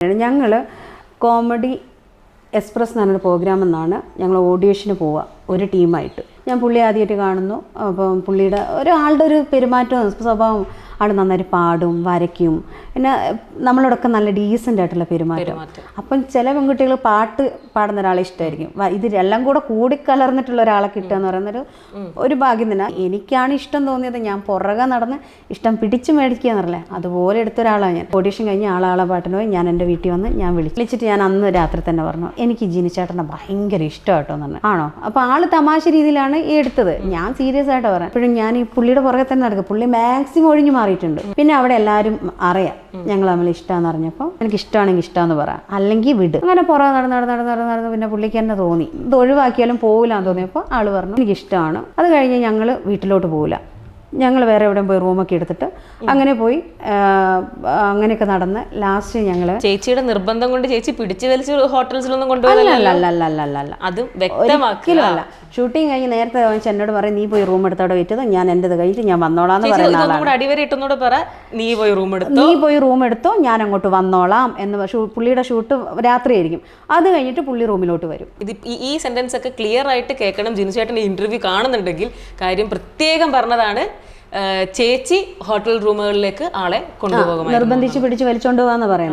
ഞങ്ങൾ comedy express എന്ന് പറഞ്ഞൊരു പ്രോഗ്രാം എന്നാണ് ഞങ്ങൾ ഓഡിയേഷന് പോവുക ഒരു ടീമായിട്ട് ഞാൻ പുള്ളി ആദ്യമായിട്ട് കാണുന്നു. അപ്പം പുള്ളിയുടെ ഒരാളുടെ ഒരു പെരുമാറ്റവും സ്വഭാവം ആൾ നന്നായിട്ട് പാടും വരയ്ക്കും. പിന്നെ നമ്മളോടൊക്കെ നല്ല ഡീസന്റ് ആയിട്ടുള്ള പെരുമാറ്റം. അപ്പം ചില പെൺകുട്ടികൾ പാട്ട് പാടുന്ന ഒരാളെ ഇഷ്ടമായിരിക്കും. ഇത് എല്ലാം കൂടെ കൂടിക്കലർന്നിട്ടുള്ള ഒരാളെ കിട്ടുക എന്ന് പറയുന്നൊരു ഒരു ഭാഗ്യം തന്നെ. എനിക്കാണ് ഇഷ്ടം തോന്നിയത് ഞാൻ പുറകെ നടന്ന് ഇഷ്ടം പിടിച്ചു മേടിക്കുക എന്നറിയില്ലേ. അതുപോലെ എടുത്തൊരാളാണ് ഞാൻ. ഓഡീഷൻ കഴിഞ്ഞ് ആളാളെ പാട്ടിന് പോയി ഞാൻ എന്റെ വീട്ടിൽ വന്ന് ഞാൻ വിളിച്ചു വിളിച്ചിട്ട് ഞാൻ അന്ന് രാത്രി തന്നെ പറഞ്ഞു എനിക്ക് ജിനിച്ചേട്ടനെ ഭയങ്കര ഭയങ്കര ഇഷ്ടമാട്ടോ എന്ന് പറഞ്ഞു. ആണോ? അപ്പോൾ ആൾ തമാശ രീതിയിലാണ് ഈ എടുത്തത്. ഞാൻ സീരിയസ് ആയിട്ട് പറയാം അപ്പോഴും ഞാൻ ഈ പുള്ളിയുടെ പുറകെ തന്നെ നടക്കും. പുള്ളി മാക്സിമം ഒഴിഞ്ഞു മാറിയിട്ടുണ്ട്. പിന്നെ അവിടെ എല്ലാവരും അറിയാം ഞങ്ങൾ തമ്മിൽ ഇഷ്ടമെന്ന് അറിഞ്ഞപ്പോൾ എനിക്ക് ഇഷ്ടമാണെങ്കിൽ ഇഷ്ടമെന്ന് പറയാം അല്ലെങ്കിൽ വിട്. അങ്ങനെ പുറകെ നടന്ന് നടന്ന് നടന്ന് നടന്ന് നടന്ന് പിന്നെ പുള്ളിക്ക് തന്നെ തോന്നി. ഇത് ഒഴിവാക്കിയാലും പോകില്ലാന്ന് തോന്നിയപ്പോൾ ആൾ പറഞ്ഞു എനിക്ക് ഇഷ്ടമാണ്. അത് കഴിഞ്ഞ് ഞങ്ങൾ വീട്ടിലോട്ട് പോകില്ല ഞങ്ങൾ വേറെ എവിടെ പോയി റൂമൊക്കെ എടുത്തിട്ട് അങ്ങനെ പോയി അങ്ങനെയൊക്കെ നടന്ന് ലാസ്റ്റ് ഞങ്ങൾ ചേച്ചിയുടെ നിർബന്ധം കൊണ്ട് ചേച്ചി പിടിച്ചു വലിച്ച് ഹോട്ടൽസിലൊന്നും കൊണ്ടുപോകില്ല അല്ല അതും ഷൂട്ടിംഗ് കഴിഞ്ഞ് നേരത്തെ എന്നോട് പറയും നീ പോയി റൂം എടുത്തോടെ വെച്ചത് ഞാൻ എന്റെത് കഴിഞ്ഞിട്ട് ഞാൻ വന്നോളാന്ന് പറയുന്ന അടിവരെ ഇട്ടെന്നൂടെ പറ നീ പോയി റൂം എടുത്തു. നീ പോയി റൂം എടുത്തോ. ഞാൻ അങ്ങോട്ട് വന്നോളാം. എന്ന് പുള്ളിയുടെ ഷൂട്ട് രാത്രിയായിരിക്കും അത് കഴിഞ്ഞിട്ട് പുള്ളി റൂമിലോട്ട് വരും. ഇത് ഈ- സെന്റൻസ് ഒക്കെ ക്ലിയർ ആയിട്ട് കേൾക്കണം. ജിനുചേട്ടൻ ഇന്റർവ്യൂ കാണുന്നുണ്ടെങ്കിൽ കാര്യം പ്രത്യേകം പറഞ്ഞതാണ്. ചേച്ചി ഹോട്ടൽ റൂമുകളിലേക്ക് ആളെ കൊണ്ടുപോകുമായിരുന്നു. നിർബന്ധിച്ച് പിടിച്ച് വലിച്ചോണ്ട് പോവാന്ന് പറയുന്നത്